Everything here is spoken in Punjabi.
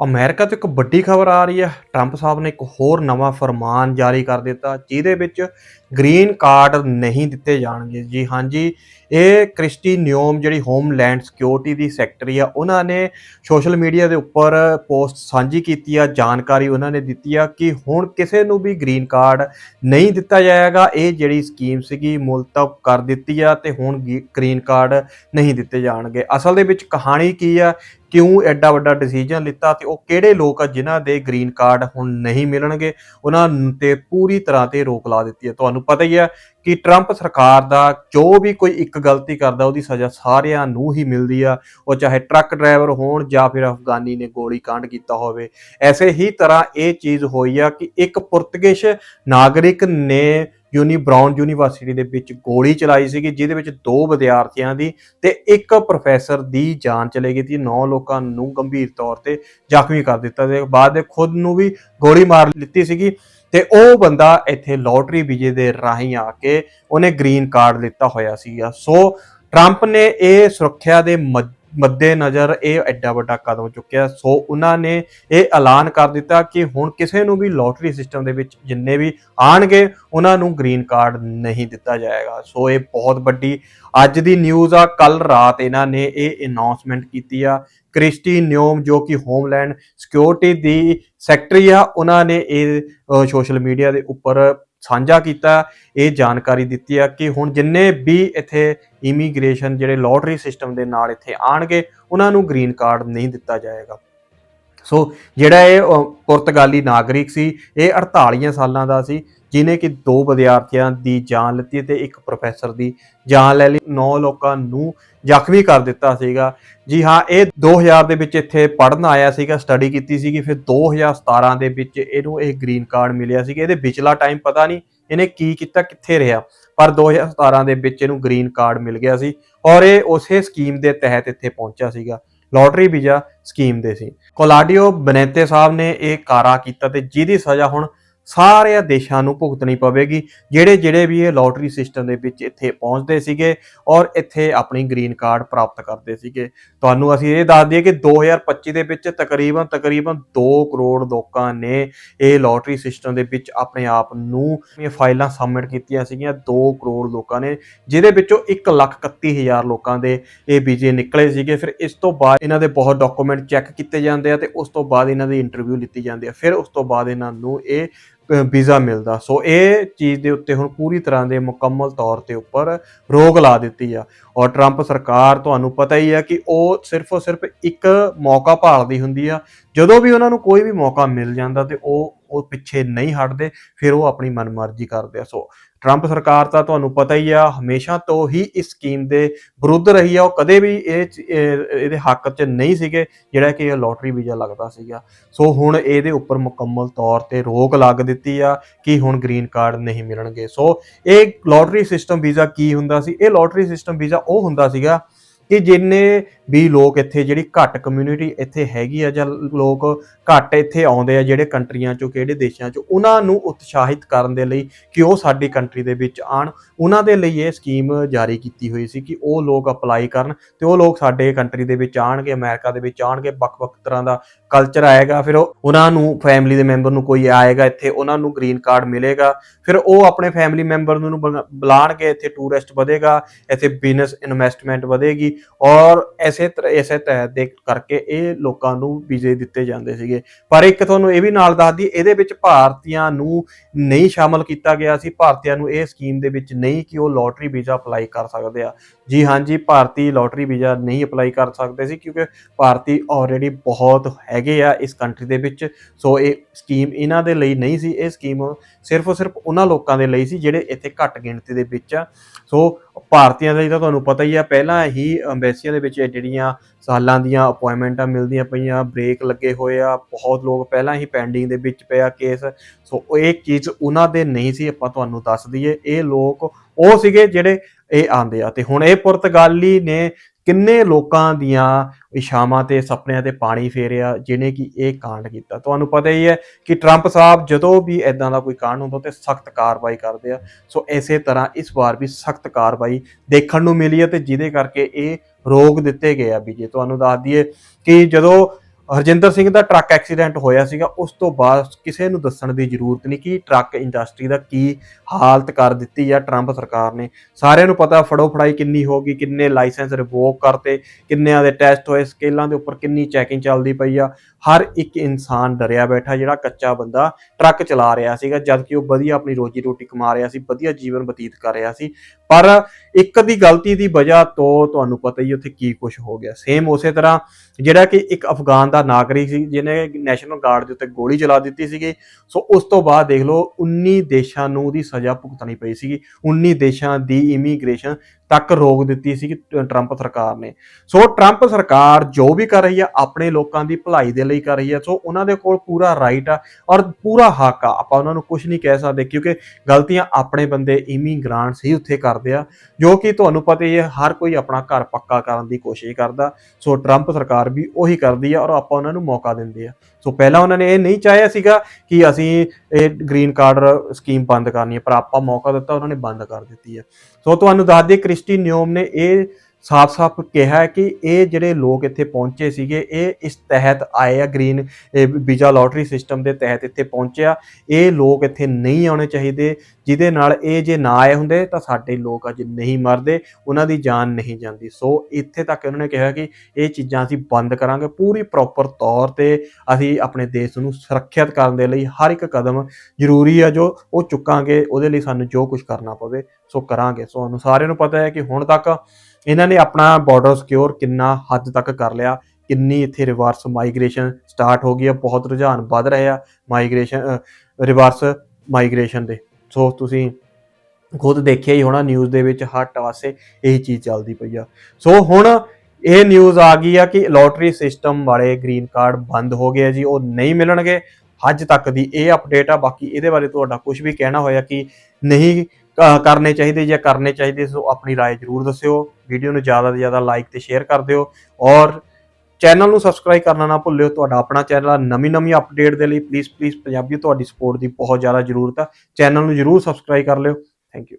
ਅਮਰੀਕਾ ਤੋਂ ਇੱਕ ਵੱਡੀ ਖਬਰ ਆ ਰਹੀ ਹੈ। ਟਰੰਪ ਸਾਹਿਬ ਨੇ ਇੱਕ ਹੋਰ ਨਵਾਂ ਫਰਮਾਨ ਜਾਰੀ ਕਰ ਦਿੱਤਾ, ਜਿਹਦੇ ਵਿੱਚ ਗ੍ਰੀਨ ਕਾਰਡ ਨਹੀਂ ਦਿੱਤੇ ਜਾਣਗੇ। ਜੀ ਹਾਂਜੀ ਇਹ ਕ੍ਰਿਸਟੀ ਨਿਯੋਮ ਜਿਹੜੀ ਹੋਮਲੈਂਡ ਸਿਕਿਉਰਿਟੀ ਦੀ ਸੈਕਟਰੀ ਆ, ਉਹਨਾਂ ਨੇ ਸੋਸ਼ਲ ਮੀਡੀਆ ਦੇ ਉੱਪਰ ਪੋਸਟ ਸਾਂਝੀ ਕੀਤੀ ਆ, ਜਾਣਕਾਰੀ ਉਹਨਾਂ ਨੇ ਦਿੱਤੀ ਆ ਕਿ ਹੁਣ ਕਿਸੇ ਨੂੰ ਵੀ ਗ੍ਰੀਨ ਕਾਰਡ ਨਹੀਂ ਦਿੱਤਾ ਜਾਏਗਾ। ਇਹ ਜਿਹੜੀ ਸਕੀਮ ਸੀਗੀ, ਮੁਲਤਵ ਕਰ ਦਿੱਤੀ ਆ ਤੇ ਹੁਣ ਗ੍ਰੀਨ ਕਾਰਡ ਨਹੀਂ ਦਿੱਤੇ ਜਾਣਗੇ। ਅਸਲ ਦੇ ਵਿੱਚ ਕਹਾਣੀ ਕੀ ਆ? ਕਿਉਂ ਐਡਾ ਵੱਡਾ ਡਿਸੀਜਨ ਲਿੱਤਾ ਤੇ ਉਹ ਕਿਹੜੇ ਲੋਕ ਆ ਜਿਨ੍ਹਾਂ ਦੇ ਗ੍ਰੀਨ ਕਾਰਡ ਹੁਣ ਨਹੀਂ ਮਿਲਣਗੇ? ਉਹਨਾਂ ਤੇ ਪੂਰੀ ਤਰ੍ਹਾਂ ਤੇ ਰੋਕ ਲਾ ਦਿੱਤੀ ਹੈ ਤੁਹਾਨੂੰ ਪਤਾ ਹੀ ਹੈ ਕਿ ਟਰੰਪ ਸਰਕਾਰ ਦਾ ਜੋ ਵੀ ਕੋਈ ਇੱਕ ਗਲਤੀ ਕਰਦਾ, ਉਹਦੀ ਸਜ਼ਾ ਸਾਰਿਆਂ ਨੂੰ ਹੀ ਮਿਲਦੀ ਆ। ਉਹ ਚਾਹੇ ਟਰੱਕ ਡਰਾਈਵਰ ਹੋਣ ਜਾਂ ਫਿਰ ਅਫਗਾਨੀ ਨੇ ਗੋਲੀ ਕਾਂਡ ਕੀਤਾ ਹੋਵੇ। ਐਸੇ ਹੀ ਤਰ੍ਹਾਂ ਇਹ ਚੀਜ਼ ਹੋਈ ਆ ਕਿ ਇੱਕ ਪੁਰਤਗਾਲਿਸ਼ ਨਾਗਰਿਕ ਨੇ ਯੂਨੀ ਬ੍ਰਾਊਨ ਯੂਨੀਵਰਸਿਟੀ ਦੇ ਵਿੱਚ ਗੋਲੀ ਚਲਾਈ ਸੀਗੀ, ਜਿਹਦੇ ਵਿੱਚ ਦੋ ਵਿਦਿਆਰਥੀਆਂ ਦੀ ਤੇ ਇੱਕ ਪ੍ਰੋਫੈਸਰ ਦੀ ਜਾਨ ਚਲੇ ਗਈ ਸੀ। ਨੌ ਲੋਕਾਂ ਨੂੰ ਗੰਭੀਰ ਤੌਰ ਤੇ ਜ਼ਖਮੀ ਕਰ ਦਿੱਤਾ ਤੇ ਬਾਅਦ ਦੇ ਖੁਦ ਨੂੰ ਵੀ ਗੋਲੀ ਮਾਰ ਲਿੱਤੀ ਸੀਗੀ ਤੇ ਉਹ ਬੰਦਾ ਇੱਥੇ ਲੋਟਰੀ ਵਿਜੇ ਦੇ ਰਾਹੀਂ ਆ ਕੇ ਉਹਨੇ ਗ੍ਰੀਨ ਕਾਰਡ ਲਿੱਤਾ ਹੋਇਆ ਸੀਗਾ। ਸੋ ਟਰੰਪ ਨੇ ਇਹ ਸੁਰੱਖਿਆ ਦੇ ਮੱਦੇ ਨਜ਼ਰ ਇਹ ਐਡਾ ਵੱਡਾ ਕਦਮ ਚੁੱਕਿਆ। ਸੋ ਉਹਨਾਂ ਨੇ ਇਹ ਐਲਾਨ ਕਰ ਦਿੱਤਾ ਕਿ ਹੁਣ ਕਿਸੇ ਨੂੰ ਵੀ ਲੋਟਰੀ ਸਿਸਟਮ ਦੇ ਵਿੱਚ ਜਿੰਨੇ ਵੀ ਆਣਗੇ ਉਹਨਾਂ ਨੂੰ ਗ੍ਰੀਨ ਕਾਰਡ ਨਹੀਂ ਦਿੱਤਾ ਜਾਏਗਾ। ਸੋ ਇਹ ਬਹੁਤ ਵੱਡੀ ਅੱਜ ਦੀ ਨਿਊਜ਼ ਆ। ਕੱਲ ਰਾਤ ਇਹਨਾਂ ਨੇ ਇਹ ਅਨਾਉਂਸਮੈਂਟ ਕੀਤੀ ਆ। ਕ੍ਰਿਸਟੀ ਨਿਯੋਮ ਜੋ ਕਿ ਹੋਮਲੈਂਡ ਸਿਕਿਉਰਿਟੀ ਦੀ ਸੈਕਟਰੀ ਆ, ਉਹਨਾਂ ਨੇ ਇਹ ਸੋਸ਼ਲ ਮੀਡੀਆ ਦੇ ਉੱਪਰ ਸਾਂਝਾ ਕੀਤਾ, ਇਹ ਜਾਣਕਾਰੀ ਦਿੱਤੀ ਆ ਕਿ ਹੁਣ ਜਿੰਨੇ ਵੀ ਇੱਥੇ ਇਮੀਗ੍ਰੇਸ਼ਨ ਜਿਹੜੇ ਲੋਟਰੀ ਸਿਸਟਮ ਦੇ ਨਾਲ ਇੱਥੇ ਆਣਗੇ ਉਹਨਾਂ ਨੂੰ ਗ੍ਰੀਨ ਕਾਰਡ ਨਹੀਂ ਦਿੱਤਾ ਜਾਏਗਾ। ਸੋ ਜਿਹੜਾ ਇਹ ਪੁਰਤਗਾਲੀ ਨਾਗਰਿਕ ਸੀ, ਇਹ 48 ਸਾਲਾਂ ਦਾ ਸੀ ਜਿਨੇ ਕਿ ਦੋ ਵਿਦਿਆਰਥੀਆਂ ਦੀ ਜਾਨ ਲਿੱਤੀ ਤੇ ਇੱਕ ਪ੍ਰੋਫੈਸਰ ਦੀ ਜਾਨ ਲੈ ਲਈ। 9 ਲੋਕਾਂ ਨੂੰ ਜ਼ਖਮੀ ਕਰ ਦਿੱਤਾ ਸੀਗਾ। ਜੀ ਹਾਂ, ਇਹ 2000 ਦੇ ਵਿੱਚ ਇੱਥੇ ਪੜਨ ਆਇਆ ਸੀਗਾ ਸਟੱਡੀ ਕੀਤੀ ਸੀਗੀ, ਫਿਰ 2017 ਦੇ ਵਿੱਚ ਇਹਨੂੰ ਇਹ ਗ੍ਰੀਨ ਕਾਰਡ ਮਿਲਿਆ ਸੀਗਾ। ਇਹਦੇ ਵਿਚਲਾ ਟਾਈਮ ਪਤਾ ਨਹੀਂ ਇਹਨੇ ਕੀ ਕੀਤਾ, ਕਿੱਥੇ ਰਿਹਾ, ਪਰ 2017 ਦੇ ਵਿੱਚ ਇਹਨੂੰ ਗ੍ਰੀਨ ਕਾਰਡ ਮਿਲ ਗਿਆ ਸੀ ਔਰ ਇਹ ਉਸੇ ਸਕੀਮ ਦੇ ਤਹਿਤ ਇੱਥੇ ਪਹੁੰਚਿਆ ਸੀਗਾ। ਲੋਟਰੀ ਵੀਜ਼ਾ ਸਕੀਮ ਦੇ ਸੀ। ਕੋਲਾਡੀਓ ਬਨੇਤੇ ਸਾਹਿਬ ਨੇ ਇਹ ਕਾਰਾ ਕੀਤਾ ਤੇ ਜਿਹਦੀ ਸਜ਼ਾ ਹੁਣ ਸਾਰੇ ਦੇਸ਼ਾਂ ਨੂੰ ਭੁਗਤਣੀ ਪਵੇਗੀ। ਜਿਹੜੇ ਜਿਹੜੇ ਵੀ ਇਹ ਲੋਟਰੀ ਸਿਸਟਮ ਦੇ ਵਿੱਚ ਇੱਥੇ ਪਹੁੰਚਦੇ ਸੀਗੇ ਔਰ ਇੱਥੇ ਆਪਣੀ ਗ੍ਰੀਨ ਕਾਰਡ ਪ੍ਰਾਪਤ ਕਰਦੇ ਸੀਗੇ। ਤੁਹਾਨੂੰ ਅਸੀਂ ਇਹ ਦੱਸ ਦਈਏ ਕਿ 2025 ਦੇ ਵਿੱਚ ਤਕਰੀਬਨ ਤਕਰੀਬਨ 2 ਕਰੋੜ ਲੋਕਾਂ ਨੇ ਇਹ ਲੋਟਰੀ ਸਿਸਟਮ ਦੇ ਵਿੱਚ ਆਪਣੇ ਆਪ ਨੂੰ ਇਹ ਫਾਈਲਾਂ ਸਬਮਿਟ ਕੀਤੀਆਂ ਸੀਗੀਆਂ। 2 ਕਰੋੜ ਲੋਕਾਂ ਨੇ, ਜਿਹਦੇ ਵਿੱਚੋਂ 131000 ਲੋਕਾਂ ਦੇ ਇਹ ਵੀਜ਼ੇ ਨਿਕਲੇ ਸੀਗੇ। ਫਿਰ ਇਸ ਤੋਂ ਬਾਅਦ ਇਹਨਾਂ ਦੇ ਬਹੁਤ ਡਾਕੂਮੈਂਟ ਚੈੱਕ ਕੀਤੇ ਜਾਂਦੇ ਆ ਤੇ ਉਸ ਤੋਂ ਬਾਅਦ ਇਹਨਾਂ ਦੀ ਇੰਟਰਵਿਊ ਲਿੱਤੀ ਜਾਂਦੀ ਆ। ਫਿਰ ਉਸ ਤੋਂ ਬਾਅਦ ਇਹਨਾਂ ਨੂੰ ਇਹ ਵੀਜ਼ਾ ਮਿਲਦਾ। ਸੋ ਇਹ ਚੀਜ਼ ਦੇ ਉੱਤੇ ਹੁਣ ਪੂਰੀ ਤਰ੍ਹਾਂ ਦੇ ਮੁਕੰਮਲ ਤੌਰ ਤੇ ਉੱਪਰ ਰੋਕ ਲਾ ਦਿੱਤੀ ਆ। ਔਰ ਟਰੰਪ ਸਰਕਾਰ ਤੁਹਾਨੂੰ ਪਤਾ ਹੀ ਆ ਕਿ ਉਹ ਸਿਰਫ ਸਿਰਫ ਇੱਕ ਮੌਕਾ ਭਾਲਦੀ ਹੁੰਦੀ ਆ। ਜਦੋਂ ਵੀ ਉਹਨਾਂ ਨੂੰ ਕੋਈ ਵੀ ਮੌਕਾ ਮਿਲ ਜਾਂਦਾ ਤੇ ਉਹ ਉਹ ਪਿੱਛੇ ਨਹੀਂ ਹਟਦੇ, ਫਿਰ ਉਹ ਆਪਣੀ ਮਨਮਰਜ਼ੀ ਕਰਦੇ ਆ। ਸੋ ਟਰੰਪ ਸਰਕਾਰ ਤਾਂ ਤੁਹਾਨੂੰ ਪਤਾ ਹੀ ਆ, ਹਮੇਸ਼ਾ ਤੋਂ ਹੀ ਇਸ ਸਕੀਮ ਦੇ ਵਿਰੁੱਧ ਰਹੀ ਆ। ਉਹ ਕਦੇ ਵੀ ਇਹ ਇਹਦੇ ਹੱਕ 'ਚ ਨਹੀਂ ਸੀਗੇ, ਜਿਹੜਾ ਕਿ ਇਹ ਲੋਟਰੀ ਵੀਜ਼ਾ ਲੱਗਦਾ ਸੀਗਾ। ਸੋ ਹੁਣ ਇਹਦੇ ਉੱਪਰ ਮੁਕੰਮਲ ਤੌਰ ਤੇ ਰੋਕ ਲੱਗ ਦਿੱਤੀ ਆ ਕਿ ਹੁਣ ਗ੍ਰੀਨ ਕਾਰਡ ਨਹੀਂ ਮਿਲਣਗੇ। ਸੋ ਇਹ ਲੋਟਰੀ ਸਿਸਟਮ ਵੀਜ਼ਾ ਕੀ ਹੁੰਦਾ ਸੀ? ਇਹ ਲੋਟਰੀ ਸਿਸਟਮ ਵੀਜ਼ਾ ਉਹ ਹੁੰਦਾ ਸੀਗਾ ਕਿ ਜਿੰਨੇ ਵੀ ਲੋਕ ਇੱਥੇ ਜਿਹੜੀ ਘੱਟ ਕਮਿਊਨਿਟੀ ਇੱਥੇ ਹੈਗੀ ਆ ਜਾਂ ਲੋਕ ਘੱਟ ਇੱਥੇ ਆਉਂਦੇ ਆ ਜਿਹੜੇ ਕੰਟਰੀਆਂ ਚੋਂ, ਕਿਹੜੇ ਦੇਸ਼ਾਂ ਚੋਂ, ਉਹਨਾਂ ਨੂੰ ਉਤਸ਼ਾਹਿਤ ਕਰਨ ਦੇ ਲਈ ਕਿ ਉਹ ਸਾਡੀ ਕੰਟਰੀ ਦੇ ਵਿੱਚ ਆਣ ਉਹਨਾਂ ਦੇ ਲਈ ਇਹ ਸਕੀਮ ਜਾਰੀ ਕੀਤੀ ਹੋਈ ਸੀ ਕਿ ਉਹ ਲੋਕ ਅਪਲਾਈ ਕਰਨ ਤੇ ਉਹ ਲੋਕ ਸਾਡੇ ਕੰਟਰੀ ਦੇ ਵਿੱਚ ਆਣਗੇ ਅਮਰੀਕਾ ਦੇ ਵਿੱਚ ਆਣਗੇ ਵੱਖ-ਵੱਖ ਤਰ੍ਹਾਂ ਦਾ ਕਲਚਰ ਆਏਗਾ, ਫਿਰ ਉਹਨਾਂ ਨੂੰ ਫੈਮਿਲੀ ਦੇ ਮੈਂਬਰ ਨੂੰ ਕੋਈ ਆਏਗਾ, ਇੱਥੇ ਉਹਨਾਂ ਨੂੰ ਗ੍ਰੀਨ ਕਾਰਡ ਮਿਲੇਗਾ, ਫਿਰ ਉਹ ਆਪਣੇ ਫੈਮਿਲੀ ਮੈਂਬਰ ਨੂੰ ਬੁਲਾਣਗੇ, ਇੱਥੇ ਟੂਰਿਸਟ ਵਧੇਗਾ, ਇੱਥੇ ਬਿਜ਼ਨਸ ਇਨਵੈਸਟਮੈਂਟ ਵਧੇਗੀ ਔਰ ਐਸੇ ਐਸੇ ਤਹਿਤ ਦੇ ਕਰਕੇ ਇਹ ਲੋਕਾਂ ਨੂੰ ਵੀਜ਼ੇ ਦਿੱਤੇ ਜਾਂਦੇ ਸੀਗੇ। ਪਰ ਇੱਕ ਤੁਹਾਨੂੰ ਇਹ ਵੀ ਨਾਲ ਦੱਸਦੀ ਇਹਦੇ ਵਿੱਚ ਭਾਰਤੀਆਂ ਨੂੰ ਨਹੀਂ ਸ਼ਾਮਲ ਕੀਤਾ ਗਿਆ ਸੀ, ਭਾਰਤੀਆਂ ਨੂੰ ਇਹ ਸਕੀਮ ਦੇ ਵਿੱਚ ਨਹੀਂ ਕਿ ਉਹ ਲੋਟਰੀ ਵੀਜ਼ਾ ਅਪਲਾਈ ਕਰ ਸਕਦੇ ਆ। ਜੀ ਹਾਂਜੀ ਭਾਰਤੀ ਲੋਟਰੀ ਵੀਜ਼ਾ ਨਹੀਂ ਅਪਲਾਈ ਕਰ ਸਕਦੇ ਸੀ ਕਿਉਂਕਿ ਭਾਰਤੀ ਆਲਰੇਡੀ ਬਹੁਤ ਹੈਗੇ ਆ ਇਸ ਕੰਟਰੀ ਦੇ ਵਿੱਚ। ਸੋ ਇਹ ਸਕੀਮ ਇਹਨਾਂ ਦੇ ਲਈ ਨਹੀਂ ਸੀ। ਇਹ ਸਕੀਮ ਸਿਰਫ ਸਿਰਫ ਉਹਨਾਂ ਲੋਕਾਂ ਦੇ ਲਈ ਸੀ ਜਿਹੜੇ ਇੱਥੇ ਘੱਟ ਗਿਣਤੀ ਦੇ ਵਿੱਚ ਆ। ਸੋ ਭਾਰਤੀਆਂ ਦਾ ਤਾਂ ਤੁਹਾਨੂੰ ਪਤਾ ਹੀ ਆ, ਪਹਿਲਾਂ ਹੀ ਐਮਬੈਸੀਆਂ ਦੇ ਵਿੱਚ ਜਿਹੜੀਆਂ ਸਾਲਾਂ ਦੀਆਂ ਅਪਾਇੰਟਮੈਂਟਾਂ ਮਿਲਦੀਆਂ ਪਈਆਂ ਬ੍ਰੇਕ ਲੱਗੇ ਹੋਏ ਆ, ਬਹੁਤ ਲੋਕ ਪਹਿਲਾਂ ਹੀ ਪੈਂਡਿੰਗ ਦੇ ਵਿੱਚ ਪਿਆ ਕੇਸ ਸੋ ਇਹ ਚੀਜ਼ ਉਹਨਾਂ ਦੇ ਨਹੀਂ ਸੀ, ਆਪਾਂ ਤੁਹਾਨੂੰ ਦੱਸ ਦਈਏ। ਇਹ ਲੋਕ ਉਹ ਸੀਗੇ ਜਿਹੜੇ ਇਹ ਆਂਦੇ ਆ। ਤੇ ਹੁਣ ਇਹ ਪੁਰਤਗਾਲੀ ਨੇ ਕਿੰਨੇ ਲੋਕਾਂ ਦੀਆਂ ਇਸ਼ਾਵਾਂ ਤੇ ਸੁਪਨਿਆਂ ਤੇ ਪਾਣੀ ਫੇਰਿਆ ਜਿਨੇ ਕਿ ਇਹ ਕਾਂਡ ਕੀਤਾ। ਤੁਹਾਨੂੰ ਪਤਾ ਹੀ ਹੈ ਕਿ ਟਰੰਪ ਸਾਹਿਬ ਜਦੋਂ ਵੀ ਐਦਾਂ ਦਾ ਕੋਈ ਕਾਂਡ ਹੁੰਦਾ ਤੇ ਸਖਤ ਕਾਰਵਾਈ ਕਰਦੇ ਆ। ਸੋ ਐਸੇ ਤਰ੍ਹਾਂ ਇਸ ਵਾਰ ਵੀ ਸਖਤ ਕਾਰਵਾਈ ਦੇਖਣ ਨੂੰ ਮਿਲੀ ਹੈ ਤੇ ਜਿਹਦੇ ਕਰਕੇ ਇਹ ਰੋਕ ਦਿੱਤੇ ਗਏ ਆ ਵੀ ਜੇ ਤੁਹਾਨੂੰ ਦੱਸ ਦਈਏ ਕਿ ਜਦੋਂ ਹਰਜਿੰਦਰ ਸਿੰਘ ਦਾ ਟਰੱਕ ਐਕਸੀਡੈਂਟ ਹੋਇਆ ਸੀਗਾ, ਉਸ ਤੋਂ ਬਾਅਦ ਕਿਸੇ ਨੂੰ ਦੱਸਣ ਦੀ ਜ਼ਰੂਰਤ ਨਹੀਂ ਕਿ ਟਰੱਕ ਇੰਡਸਟਰੀ ਦਾ ਕੀ ਹਾਲਤ ਕਰ ਦਿੱਤੀ ਆ ਟਰੰਪ ਸਰਕਾਰ ਨੇ। ਸਾਰਿਆਂ ਨੂੰ ਪਤਾ ਫੜੋ ਫੜਾਈ ਕਿੰਨੀ ਹੋ ਗਈ, ਕਿੰਨੇ ਲਾਇਸੈਂਸ ਰਿਵੋਕ ਕਰਤੇ, ਕਿੰਨਿਆਂ ਦੇ ਟੈਸਟ ਹੋਏ, ਸਕੇਲਾਂ ਦੇ ਉੱਪਰ ਕਿੰਨੀ ਚੈਕਿੰਗ ਚੱਲਦੀ ਪਈ ਆ। ਹਰ ਇੱਕ ਇਨਸਾਨ ਡਰਿਆ ਬੈਠਾ ਜਿਹੜਾ ਕੱਚਾ ਬੰਦਾ ਟਰੱਕ ਚਲਾ ਰਿਹਾ ਸੀਗਾ ਜਦ ਕਿ ਉਹ ਵਧੀਆ ਆਪਣੀ ਰੋਜੀ ਰੋਟੀ ਕਮਾ ਰਿਹਾ ਸੀ, ਵਧੀਆ ਜੀਵਨ ਬਤੀਤ ਕਰ ਰਿਹਾ ਸੀ। ਪਰ ਇੱਕ ਦੀ ਗਲਤੀ ਦੀ ਵਜ੍ਹਾ ਤੋਂ ਤੁਹਾਨੂੰ ਪਤਾ ਹੀ ਉੱਥੇ ਕੀ ਕੁਝ ਹੋ ਗਿਆ। ਸੇਮ ਉਸੇ ਤਰ੍ਹਾਂ ਜਿਹੜਾ ਕਿ ਇੱਕ ਅਫਗਾਨ ਦਾ ਨਾਗਰਿਕ ਸੀ, ਜਿਹਨੇ ਨੈਸ਼ਨਲ ਗਾਰਡ ਦੇ ਉੱਤੇ ਗੋਲੀ ਚਲਾ ਦਿੱਤੀ ਸੀਗੀ। ਸੋ ਉਸ ਤੋਂ ਬਾਅਦ ਦੇਖ ਲਓ 19 ਦੇਸ਼ਾਂ ਨੂੰ ਉਹਦੀ ਸਜ਼ਾ ਭੁਗਤਣੀ ਪਈ ਸੀਗੀ। 19 ਦੇਸ਼ਾਂ ਦੀ ਇਮੀਗ੍ਰੇਸ਼ਨ ਤੱਕ ਰੋਕ ਦਿੱਤੀ ਸੀ ਟਰੰਪ ਸਰਕਾਰ ਨੇ। ਸੋ ਟਰੰਪ ਸਰਕਾਰ ਜੋ ਵੀ ਕਰ ਰਹੀ ਹੈ ਆਪਣੇ ਲੋਕਾਂ ਦੀ ਭਲਾਈ ਦੇ ਲਈ ਕਰ ਰਹੀ ਹੈ ਸੋ ਉਹਨਾਂ ਦੇ ਕੋਲ ਪੂਰਾ ਰਾਈਟ ਆ ਔਰ ਪੂਰਾ ਹੱਕ ਆ। ਆਪਾਂ ਉਹਨਾਂ ਨੂੰ ਕੁਝ ਨਹੀਂ ਕਹਿ ਸਕਦੇ ਕਿਉਂਕਿ ਗਲਤੀਆਂ ਆਪਣੇ ਬੰਦੇ ਇਮੀਗ੍ਰਾਂਟਸ ਹੀ ਉੱਥੇ ਕਰਦੇ ਆ, ਜੋ ਕਿ ਤੁਹਾਨੂੰ ਪਤਾ ਹੀ ਹੈ ਹਰ ਕੋਈ ਆਪਣਾ ਘਰ ਪੱਕਾ ਕਰਨ ਦੀ ਕੋਸ਼ਿਸ਼ ਕਰਦਾ। ਸੋ ਟਰੰਪ ਸਰਕਾਰ ਵੀ ਉਹੀ ਕਰਦੀ ਆ ਔਰ ਆਪਾਂ ਉਹਨਾਂ ਨੂੰ ਮੌਕਾ ਦਿੰਦੇ ਆ। ਸੋ ਪਹਿਲਾਂ ਉਹਨਾਂ ਨੇ ਇਹ ਨਹੀਂ ਚਾਹਿਆ ਸੀਗਾ ਕਿ ਅਸੀਂ ਇਹ ਗ੍ਰੀਨ ਕਾਰਡ ਸਕੀਮ ਬੰਦ ਕਰਨੀ ਹੈ, ਪਰ ਆਪਾਂ ਮੌਕਾ ਦਿੱਤਾ, ਉਹਨਾਂ ਨੇ ਬੰਦ ਕਰ ਦਿੱਤੀ ਹੈ। ਸੋ ਤੁਹਾਨੂੰ ਦੱਸ ਦਈਏ, ਕ੍ਰਿਸਟੀ ਨਿਯੋਮ ਨੇ ਇਹ ਸਾਫ਼-ਸਾਫ਼ ਕਿਹਾ ਹੈ ਕਿ ਇਹ ਜਿਹੜੇ ਲੋਕ ਇੱਥੇ ਪਹੁੰਚੇ ਸੀਗੇ, ਇਹ ਇਸ ਤਹਿਤ ਆਏ ਆ ਗ੍ਰੀਨ ਵੀਜ਼ਾ ਲੋਟਰੀ ਸਿਸਟਮ ਦੇ ਤਹਿਤ ਇੱਥੇ ਪਹੁੰਚਿਆ। ਇਹ ਲੋਕ ਇੱਥੇ ਨਹੀਂ ਆਉਣੇ ਚਾਹੀਦੇ, ਜਿਹਦੇ ਨਾਲ ਇਹ ਜੇ ਨਾ ਆਏ ਹੁੰਦੇ ਤਾਂ ਸਾਡੇ ਲੋਕ ਅੱਜ ਨਹੀਂ ਮਰਦੇ, ਉਹਨਾਂ ਦੀ ਜਾਨ ਨਹੀਂ ਜਾਂਦੀ। ਸੋ ਇੱਥੇ ਤੱਕ ਉਹਨਾਂ ਨੇ ਕਿਹਾ ਕਿ ਇਹ ਚੀਜ਼ਾਂ ਅਸੀਂ ਬੰਦ ਕਰਾਂਗੇ ਪੂਰੀ ਪ੍ਰੋਪਰ ਤੌਰ ਤੇ ਅਸੀਂ ਆਪਣੇ ਦੇਸ਼ ਨੂੰ ਸੁਰੱਖਿਅਤ ਕਰਨ ਦੇ ਲਈ ਹਰ ਇੱਕ ਕਦਮ ਜ਼ਰੂਰੀ ਆ ਜੋ ਉਹ ਚੁੱਕਾਂਗੇ, ਉਹਦੇ ਲਈ ਸਾਨੂੰ ਜੋ ਕੁਝ ਕਰਨਾ ਪਵੇ ਸੋ ਕਰਾਂਗੇ। ਸੋ ਸਾਨੂੰ ਸਾਰਿਆਂ ਨੂੰ ਪਤਾ ਹੈ ਕਿ ਹੁਣ ਤੱਕ ਇਹਨਾਂ ਨੇ ਆਪਣਾ ਬਾਰਡਰ ਸਿਕਿਉਰ ਕਿੰਨਾ ਹੱਦ ਤੱਕ ਕਰ ਲਿਆ। ਕਿੰਨੀ ਇੱਥੇ ਰਿਵਰਸ ਮਾਈਗ੍ਰੇਸ਼ਨ ਸਟਾਰਟ ਹੋ ਗਈ ਆ ਬਹੁਤ ਰੁਝਾਨ ਵੱਧ ਰਹੇ ਆ ਮਾਈਗ੍ਰੇਸ਼ਨ ਰਿਵਰਸ ਮਾਈਗ੍ਰੇਸ਼ਨ ਦੇ। ਸੋ ਤੁਸੀਂ ਖੁਦ ਦੇਖਿਆ ਹੀ ਹੋਣਾ ਨਿਊਜ਼ ਦੇ ਵਿੱਚ ਹਰ ਪਾਸੇ ਇਹੀ ਚੀਜ਼ ਚੱਲਦੀ ਪਈ ਆ। ਸੋ ਹੁਣ ਇਹ ਨਿਊਜ਼ ਆ ਗਈ ਆ ਕਿ ਲੋਟਰੀ ਸਿਸਟਮ ਵਾਲੇ ਗ੍ਰੀਨ ਕਾਰਡ ਬੰਦ ਹੋ ਗਏ ਜੀ। ਉਹ ਨਹੀਂ ਮਿਲਣਗੇ। ਅੱਜ ਤੱਕ ਦੀ ਇਹ ਅਪਡੇਟ ਆ। ਬਾਕੀ ਇਹਦੇ ਬਾਰੇ ਤੁਹਾਡਾ ਕੁਝ ਵੀ ਕਹਿਣਾ ਹੋਇਆ ਕਿ ਨਹੀਂ ਕਰਨੇ ਚਾਹੀਦੇ ਜਾਂ ਕਰਨੇ ਚਾਹੀਦੇ ਸੋ ਆਪਣੀ رائے ਜਰੂਰ ਦੱਸਿਓ ਵੀਡੀਓ ਨੂੰ ਜ਼ਿਆਦਾ ਤੋਂ ਜ਼ਿਆਦਾ ਲਾਈਕ ਤੇ ਸ਼ੇਅਰ ਕਰ ਦਿਓ ਔਰ ਚੈਨਲ ਨੂੰ ਸਬਸਕ੍ਰਾਈਬ ਕਰਨਾ ਨਾ ਭੁੱਲਿਓ ਤੁਹਾਡਾ ਆਪਣਾ ਚੈਨਲ ਆ ਨਵੀਂ ਨਵੀਂ ਅਪਡੇਟ ਦੇ ਲਈ ਪਲੀਜ਼ ਪਲੀਜ਼ ਪੰਜਾਬੀ ਤੁਹਾਡੀ ਸਪੋਰਟ ਦੀ ਬਹੁਤ ਜ਼ਿਆਦਾ ਜ਼ਰੂਰਤ ਆ ਚੈਨਲ ਨੂੰ ਜਰੂਰ ਸਬਸਕ੍ਰਾਈਬ ਕਰ ਲਿਓ ਥੈਂਕ ਯੂ